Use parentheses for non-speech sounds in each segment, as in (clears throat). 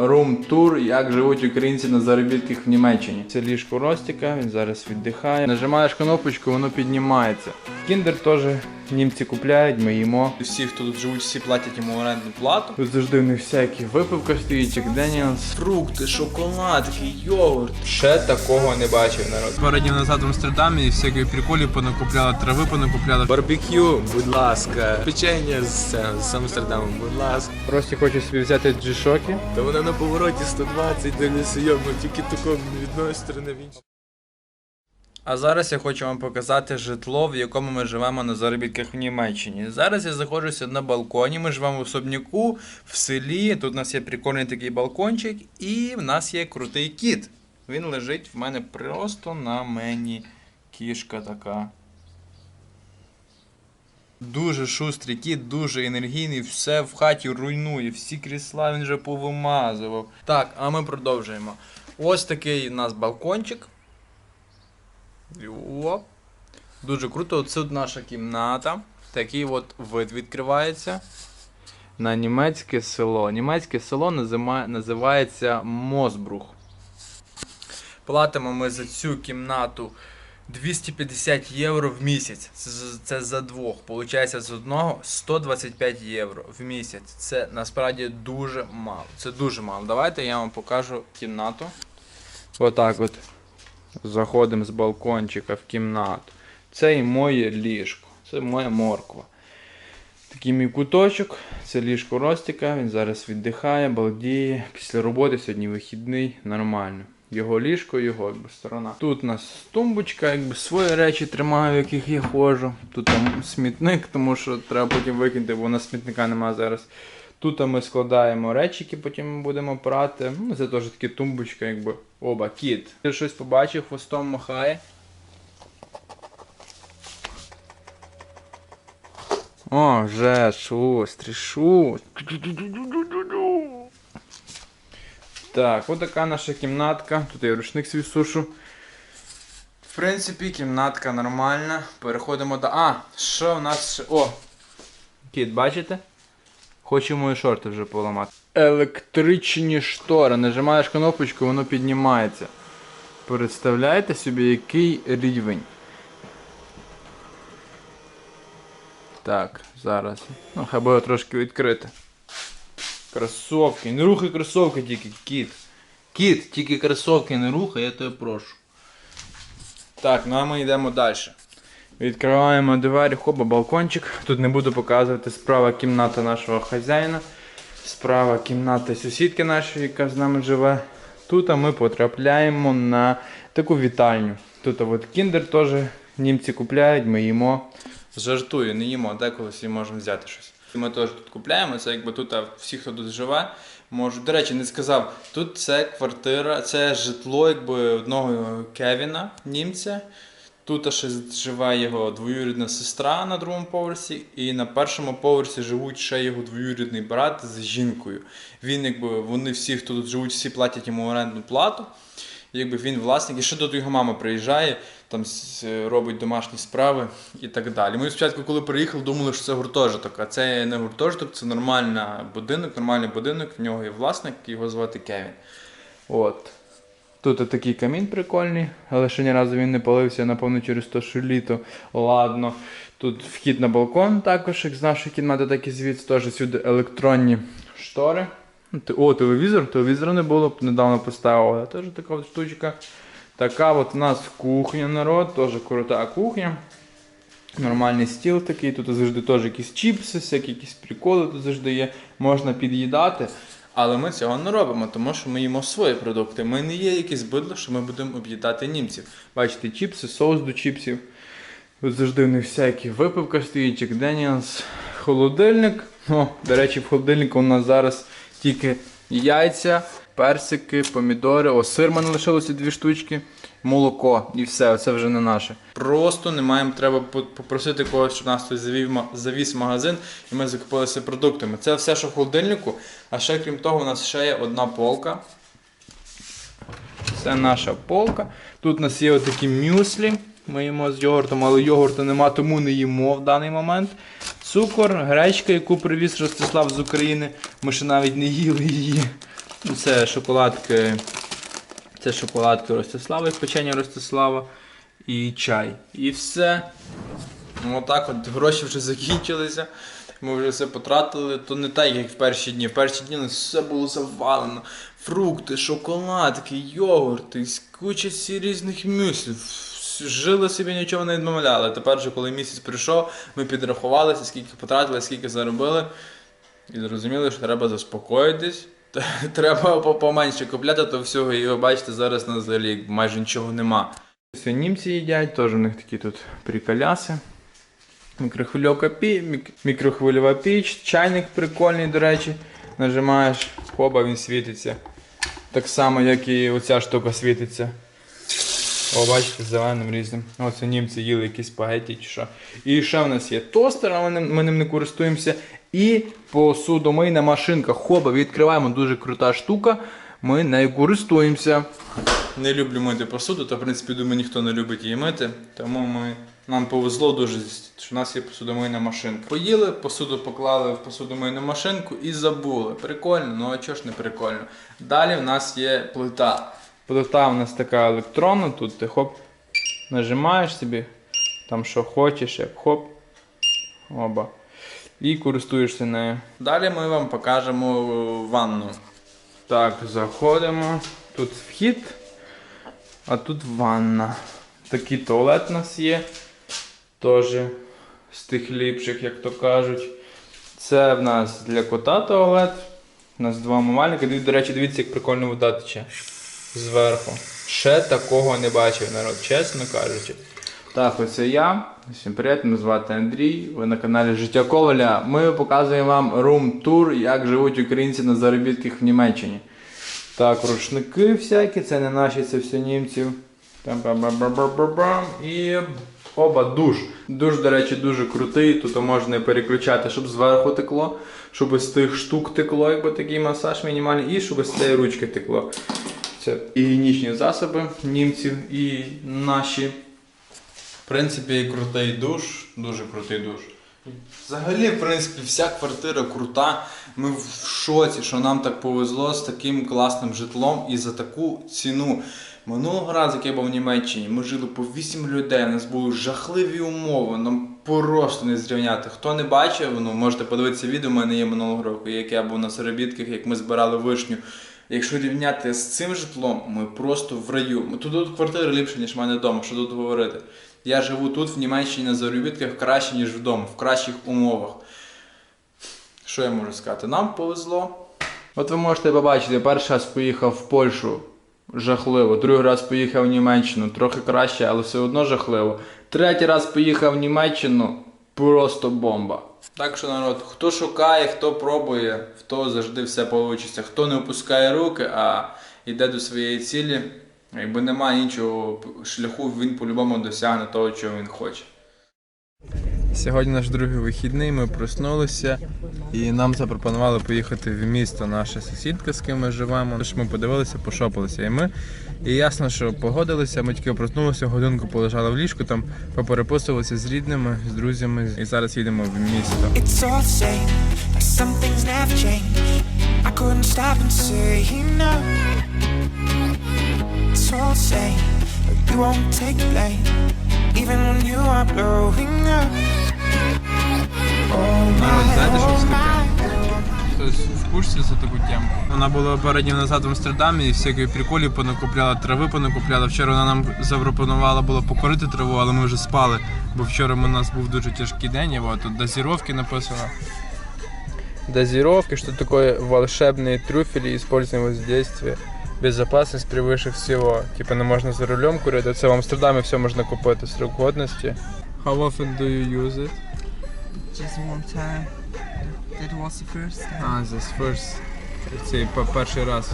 Рум-тур, як живуть українці на заробітках в Німеччині. Це ліжко Ростіка, він зараз віддихає. Нажимаєш кнопочку, воно піднімається. Кіндер теж німці купляють, ми їмо. Всі, хто тут живуть, всі платять йому орендну плату. Тут завжди в них всякі випивка стоїть, Jack Daniels. Фрукти, шоколадки, йогурт. Ще такого не бачив народ. Пару днів назад в Амстердамі і всякої приколів понакупляла, трави понакупляла. Барбекю, будь ласка, печення з, з Амстердамом, будь ласка. Рості хоче собі взяти джишоки. Та вона на повороті 120 дивлюся, йому тільки тако від одної сторони в іншу. А зараз я хочу вам показати житло, в якому ми живемо на заробітках в Німеччині. Зараз я знаходжуся на балконі. Ми живемо в особняку в селі. Тут у нас є прикольний такий балкончик, і в нас є крутий кіт. Він лежить в мене просто на мені. Кішка така. Дуже шустрий кіт, дуже енергійний, все в хаті руйнує, всі крісла він вже повимазував. Так, а ми продовжуємо. Ось такий у нас балкончик. Оп. Дуже круто. Оце наша кімната. Такий от вид відкривається. На німецьке село. Німецьке село називається Мосбрух. Платимо ми за цю кімнату 250 євро в місяць. Це, це за двох. Получається з одного 125 євро в місяць. Це насправді дуже мало. Це дуже мало. Давайте я вам покажу кімнату. Отак от. Заходимо з балкончика в кімнату. Це і моє ліжко. Це моя морква. Такий мій куточок. Це ліжко Ростіка. Він зараз віддихає, балдіє. Після роботи сьогодні вихідний, нормально. Його ліжко, його якби сторона. Тут у нас тумбочка, якби свої речі тримаю, яких я ходжу. Тут там смітник, тому що треба потім викинути, бо у нас смітника немає зараз. Тут ми складаємо речі, які потім ми будемо прати. Ну, це теж такі тумбочка, якби. Оба, кіт. Ти щось побачив, хвостом махає. О, вже шустрий, шустрий. Так, от така наша кімнатка. Тут я рушник свій сушу. В принципі, кімнатка нормальна. Переходимо до. А, що в нас ще. О! Кіт, бачите? Хочу мої шорти вже поламати. Електричні штори. Нажимаєш кнопочку, воно піднімається. Представляєте собі, який рівень? Так, зараз. Ну, хай буде трошки відкрити. Кросовки. Не рухай кросовки тільки, кіт. Кіт, тільки кросовки не рухай, я тебе прошу. Так, ну а ми йдемо далі. Відкриваємо двері, хоба, балкончик. Тут не буду показувати справа кімната нашого хазяїна. Справа кімната сусідки нашої, яка з нами живе. Тут ми потрапляємо на таку вітальню. Тут от кіндер теж німці купляють, ми їмо. Жартую, не їмо, деколи всі можемо взяти щось. Ми теж тут купляємо, це якби тут а всі, хто тут живе, можуть. До речі, не сказав, тут це квартира, це житло якби одного Кевіна, німця. Тут ще живе його двоюрідна сестра на другому поверсі, і на першому поверсі живуть ще його двоюрідний брат з жінкою. Він, якби, вони всі, хто тут живуть, всі платять йому орендну плату. Якби він власник, і ще тут його мама приїжджає, там робить домашні справи і так далі. Ми спочатку, коли приїхали, думали, що це гуртожиток, а це не гуртожиток, це нормальний будинок, нормальний будинок, в нього є власник, його звати Кевін. От. Тут такий камін прикольний, але ще ні разу він не палився, напевно, через те, що літо. Ладно. Тут вхід на балкон також, як з нашої кімнати, так і звідси теж сюди електронні штори. О, телевізор, телевізора не було, недавно поставили. Теж така от штучка. Така от у нас кухня народ, теж крута кухня. Нормальний стіл такий, тут завжди теж якісь чіпси, всякі якісь приколи тут завжди є. Можна під'їдати. Але ми цього не робимо, тому що ми їмо свої продукти. Ми не є якісь бидло, що ми будемо об'їдати німців. Бачите, чіпси, соус до чіпсів. Тут завжди в них всякі випивка стоїть, Jack Daniels, холодильник. О, до речі, в холодильнику у нас зараз тільки яйця, персики, помідори, о, сир мене лишилося дві штучки, молоко і все, це вже не наше. Просто не маємо, треба попросити когось, щоб нас хтось завів, завіз магазин, і ми закупилися продуктами. Це все, що в холодильнику. А ще крім того, у нас ще є одна полка. Це наша полка. Тут у нас є отакі мюслі. Ми їмо з йогуртом, але йогурту нема, тому не їмо в даний момент. Цукор, гречка, яку привіз Ростислав з України. Ми ще навіть не їли її. Це шоколадки. Це шоколадки Ростислава, і печення Ростислава і чай. І все. Ну, Отак от гроші вже закінчилися. Ми вже все потратили, то не так, як в перші дні. В перші дні нас все було завалено. Фрукти, шоколадки, йогурти, куча всі різних мюслів. Жили собі нічого не відмовляли. Тепер же, коли місяць прийшов, ми підрахувалися, скільки потратили, скільки заробили. І зрозуміли, що треба заспокоїтись. (laughs) Треба поменше купляти то всього, і ви бачите, зараз на взагалі майже нічого нема. Все німці їдять, теж у них такі тут приколяси. Мікрохвильовка пі... мік... мікрохвильова піч, чайник прикольний, до речі. Нажимаєш, хоба, він світиться. Так само, як і оця штука світиться. О, бачите, зеленим різним. Оце німці їли якісь спагеті чи що. І ще в нас є тостер, але ми ним, ми ним не користуємося. І посудомийна машинка. Хоба, відкриваємо, дуже крута штука. Ми нею користуємося. Не люблю мити посуду, то в принципі думаю, ніхто не любить її мити. Тому ми, нам повезло дуже, що в нас є посудомийна машинка. Поїли, посуду поклали в посудомийну машинку і забули. Прикольно, ну а чого ж не прикольно. Далі в нас є плита. Плита у нас така електронна, тут ти хоп, нажимаєш собі, там що хочеш, як хоп. Оба. І користуєшся нею. Далі ми вам покажемо ванну. Так, заходимо. Тут вхід, а тут ванна. Такий туалет у нас є. Теж з тих ліпших, як то кажуть. Це в нас для кота туалет. У нас два мамальника. До речі, дивіться, як прикольно вода тече зверху. Ще такого не бачив народ, чесно кажучи. Так, оце я. Всім привіт, мене звати Андрій. Ви на каналі Життя Коваля. Ми показуємо вам рум-тур, як живуть українці на заробітках в Німеччині. Так, рушники всякі, це не наші, це все німців. І оба душ. Душ, до речі, дуже крутий. Тут можна переключати, щоб зверху текло, щоб з тих штук текло, якби такий масаж мінімальний, і щоб з цієї ручки текло. Це і гігієнічні засоби німців, і наші. В принципі, і крутий душ, дуже крутий душ. Взагалі, в принципі, вся квартира крута. Ми в шоці, що нам так повезло з таким класним житлом і за таку ціну. Минулого разу, як я був в Німеччині, ми жили по 8 людей, у нас були жахливі умови, нам просто не зрівняти. Хто не бачив, ну можете подивитися відео, у мене є минулого року, як я був на заробітках, як ми збирали вишню. Якщо рівняти з цим житлом, ми просто в раю. Тут, тут квартира ліпше, ніж в мене вдома, що тут говорити. Я живу тут, в Німеччині на заробітках краще, ніж вдома, в кращих умовах. Що я можу сказати? Нам повезло. От ви можете побачити, перший раз поїхав в Польщу. Жахливо. Другий раз поїхав в Німеччину, трохи краще, але все одно жахливо. Третій раз поїхав в Німеччину, просто бомба. Так що народ, хто шукає, хто пробує, в того завжди все вийде. Хто не опускає руки, а йде до своєї цілі, якби немає іншого шляху, він по-любому досягне того, чого він хоче. Сьогодні наш другий вихідний, ми проснулися і нам запропонували поїхати в місто наша сусідка, з ким ми живемо. Тож ми подивилися, пошопилися і ми. І ясно, що погодилися, ми тільки проснулися, годинку полежали в ліжку, там попереписувалися з рідними, з друзями. І зараз їдемо в місто. Even when you are blowing up Oh my, знаєте, що oh це my. Хтось в курсі за таку тему. Вона була пару днів назад в Амстердамі і всякої приколів понакупляла, трави понакупляла. Вчора вона нам запропонувала було покорити траву, але ми вже спали, бо вчора у нас був дуже тяжкий день, і от тут дозіровки написано. Дозировки, что такое волшебные трюфели, используемые в действии. Безопасность превыше всего. Типа не можна за рулем курити. Це в Амстердамі все можна купити срок годності. How often do you use it? Just one time. That was the first time. А, this first. Цей перший раз.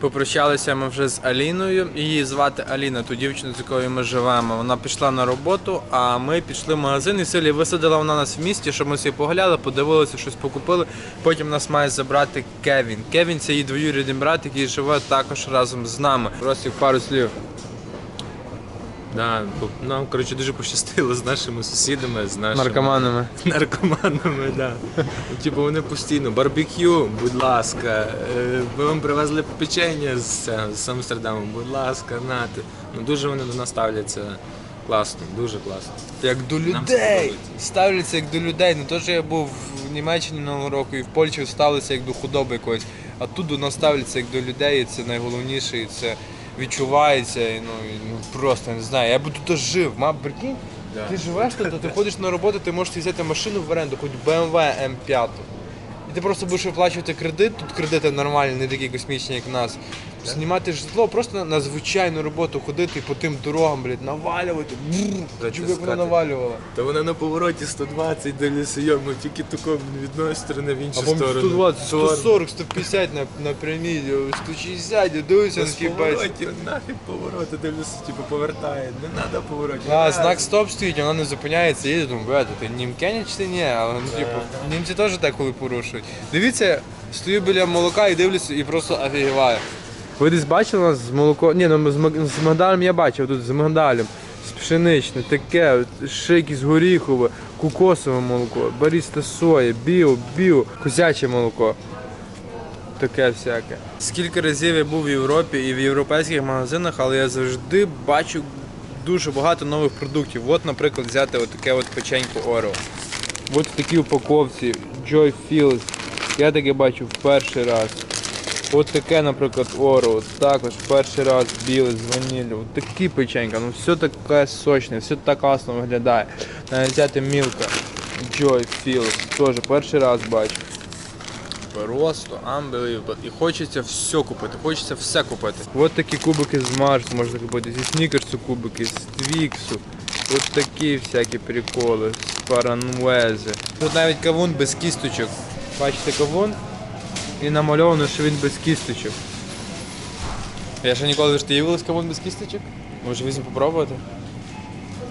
Попрощалися ми вже з Аліною. Її звати Аліна, ту дівчину, з якою ми живемо. Вона пішла на роботу, а ми пішли в магазин і селі висадила вона нас в місті, щоб ми всі погуляли, подивилися, щось покупили. Потім нас має забрати Кевін. Кевін це її двоюрідний брат, який живе також разом з нами. Просто пару слів. Да, бо нам коротше дуже пощастило з нашими сусідами, з нашими Наркоманами. наркоманами. Да. Типу вони постійно барбекю, будь ласка, е, ми вам привезли печення з, цього, з Амстердаму, будь ласка, нате. Ну дуже вони до нас ставляться класно, дуже класно. Як до Нам людей. сподобається. Ставляться як до людей. Не то, що я був в Німеччині минулого року і в Польщі ставилися як до худоби якоїсь. А тут до нас ставляться як до людей, і це найголовніше, і це відчувається. І, ну, і, ну просто не знаю. Я би тут жив. Ма, прикинь, ти живеш тут, ти ходиш на роботу, ти можеш взяти машину в оренду, хоч BMW M5. І ти просто будеш виплачувати кредит, тут кредити нормальні, не такі космічні, як у нас. Знімати житло, просто на, на звичайну роботу ходити по тим дорогам, блядь, навалювати. Бррр, Чув, як вона навалювала. Та вона на повороті 120 до лісойому, тільки тако від одної сторони в іншу Або сторону. 120, 140, 150 на, на прямій, 160, я дивлюся на З такий бачу. поворотів, нафіг повороти, дивлюся, типу повертає, не треба поворотів. А, знак стоп стоїть, вона не зупиняється, їде, думаю, блядь, ти німкеня чи ти ні? Але ну, типу, німці теж так коли порушують. Дивіться, стою біля молока і дивлюся і просто офігіваю. Ви десь бачили нас з молоком? Ні, ну з, Магдалем я бачив, тут з Магдалем. З пшеничне, таке, ще якесь горіхове, кокосове молоко, баріста соя, біо, біо, козяче молоко. Таке всяке. Скільки разів я був в Європі і в європейських магазинах, але я завжди бачу дуже багато нових продуктів. От, наприклад, взяти от таке от печенько Орео. От в такій упаковці Joy Feels. Я таке бачу в перший раз. От таке, наприклад, Орео. Також перший раз біле з ваніллю. От такі печенька, ну все таке сочне, все так класно виглядає. Навіть взяти Мілка. Joy Feels. Теж перший раз бачу. Просто unbelievable. І хочеться все купити, хочеться все купити. От такі кубики з Марс можна купити, зі снікерсу кубики, з Твіксу. От такі всякі приколи, з паранвези. Тут навіть кавун без кісточок. Бачите кавун? І намальовано, що він без кісточок. Я ще ніколи ж ти їв кавун без кісточок? Може візьмемо попробувати?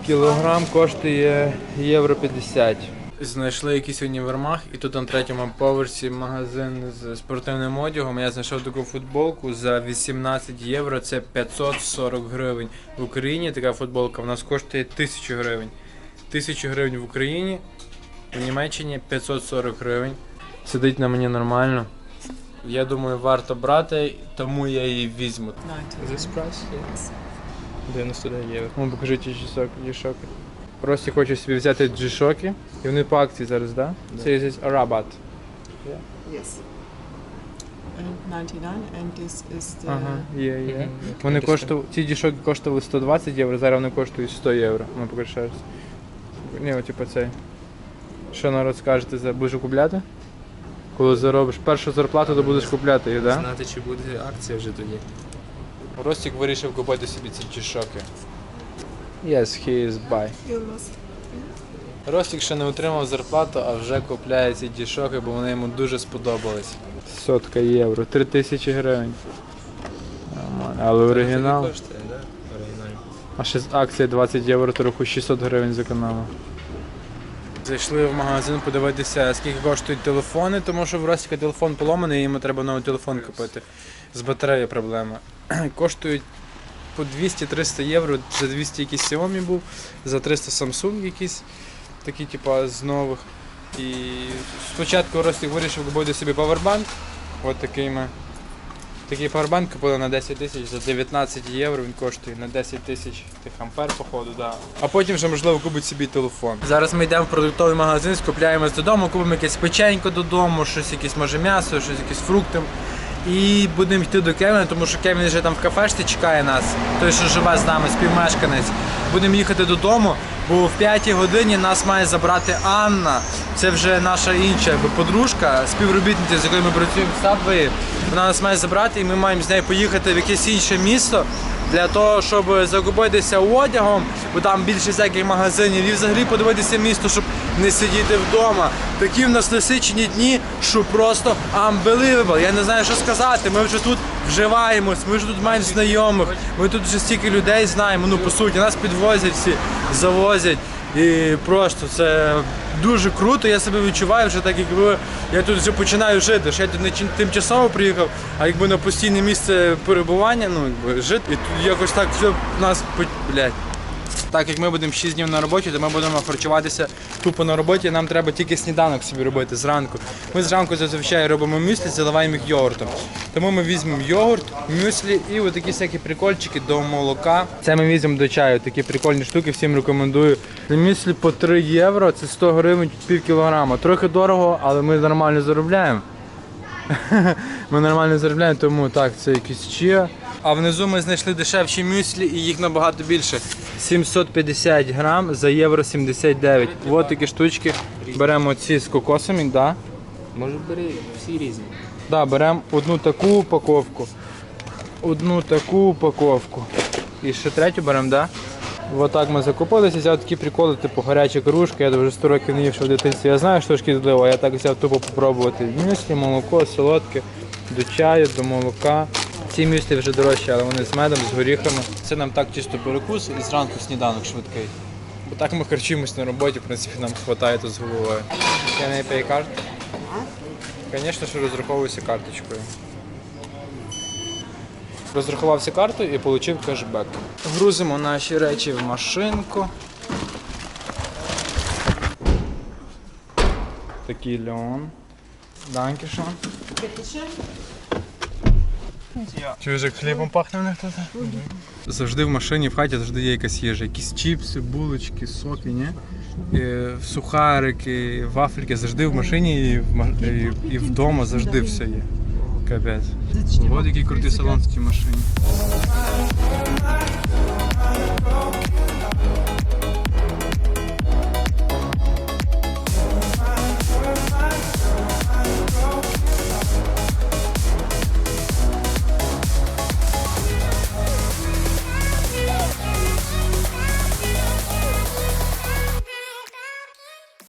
Кілограм коштує євро 50. Знайшли якийсь універмаг, і тут на третьому поверсі магазин з спортивним одягом. Я знайшов таку футболку за 18 євро, це 540 гривень. В Україні така футболка в нас коштує 1000 гривень. 1000 гривень в Україні, в Німеччині 540 гривень. Сидить на мені нормально. Я думаю, варто брати, тому я її візьму. 90. This price? Yes. 99 євро. Ну, покажи ті G-Shock. G-Shock. Рості хоче собі взяти G-Shock, і вони по акції зараз, так? Да? Це є Arabat. Yes. And 99, and this is the. Ага, є, є. Вони коштували, ці G-Shock коштували 120 євро, зараз вони коштують 100 євро. Ну, покажи ще раз. Ні, о, типу цей. Що народ скажете, за будеш купляти? Коли заробиш першу зарплату, то будеш купляти їх, так? Да? Знати, чи буде акція вже тоді. Ростік вирішив купити собі ці G-Shock. Yes, he is buy. Ростік ще не отримав зарплату, а вже купляє ці дішоки, бо вони йому дуже сподобались. Сотка євро, три тисячі гривень. Нормально. Але оригінал. коштує, да? Оригінально. А ще з акції 20 євро, то рахуй 600 гривень зекономив. Зайшли в магазин подивитися, скільки коштують телефони, тому що в Ростіка телефон поломаний, і йому треба новий телефон купити. З батареєю проблема. (clears throat) Коштують по 200-300 євро, за 200 якийсь Xiaomi був, за 300 Samsung якийсь, такі типа з нових. І спочатку Ростик вирішив купити собі павербанк. От такий ми. Такий павербанк купили на 10 тисяч за 19 євро. Він коштує на 10 тисяч тих ампер, походу, да. А потім вже можливо купить собі телефон. Зараз ми йдемо в продуктовий магазин, скупляємось додому, купимо якесь печенько додому, щось якесь може м'ясо, щось якісь фрукти. І будемо йти до Кевіна, тому що Кевін вже там в кафешці чекає нас, той, що живе з нами, співмешканець. Будемо їхати додому, бо в п'ятій годині нас має забрати Анна. Це вже наша інша подружка, співробітниця, з якою ми працюємо в Сабвеї. Вона нас має забрати, і ми маємо з нею поїхати в якесь інше місто для того, щоб закупитися одягом, бо там більше всяких магазинів, і взагалі подивитися місто, щоб не сидіти вдома. Такі в нас насичені дні, що просто unbelievable. Я не знаю, що сказати. Ми вже тут вживаємось, ми вже тут маємо знайомих, ми тут вже стільки людей знаємо. Ну по суті, нас підвозять всі, завозять. І просто це дуже круто. Я себе відчуваю вже так, якби я тут вже починаю жити. Що я тут не тимчасово приїхав, а якби на постійне місце перебування, ну якби жити. І тут якось так все нас по- блядь, так як ми будемо 6 днів на роботі, то ми будемо харчуватися тупо на роботі. Нам треба тільки сніданок собі робити зранку. Ми зранку зазвичай робимо мюслі, заливаємо їх йогуртом. Тому ми візьмемо йогурт, мюслі і отакі всякі прикольчики до молока. Це ми візьмемо до чаю. Такі прикольні штуки, всім рекомендую. Мюслі по 3 євро, це 100 гривень пів кілограма. Трохи дорого, але ми нормально заробляємо. (laughs) Ми нормально заробляємо, тому так, це якісь чия. А внизу ми знайшли дешевші мюслі і їх набагато більше. 750 грам за євро 79. Ось такі штучки. Беремо ці з кокосом, їх, да? Може бери всі різні. Да, беремо одну таку упаковку. Одну таку упаковку. І ще третю беремо, да? Ось так ми закупилися, взяв такі приколи, типу гарячі кружки, я вже 100 років не їв, що в дитинстві. Я знаю, що шкідливо, я так взяв тупо попробувати. Мюслі, молоко, солодке, до чаю, до молока. Ці мюслі вже дорожчі, але вони з медом, з горіхами. Це нам так чисто перекус і зранку сніданок швидкий. Бо так ми харчуємось на роботі, в принципі, нам вистачає тут з головою. Я не пay карт. Звісно, що розраховуюся карточкою. Розрахувався картою і отримав кешбек. Грузимо наші речі в машинку. Такий льон. Данкішон. Чуєш, вже хлібом пахне в них тут? Завжди в машині, в хаті завжди є якась їжа. Якісь чіпси, булочки, соки, ні? І сухарики, вафельки завжди в машині і, в, і, і вдома завжди все є. Капець. Ось який крутий салон в цій машині.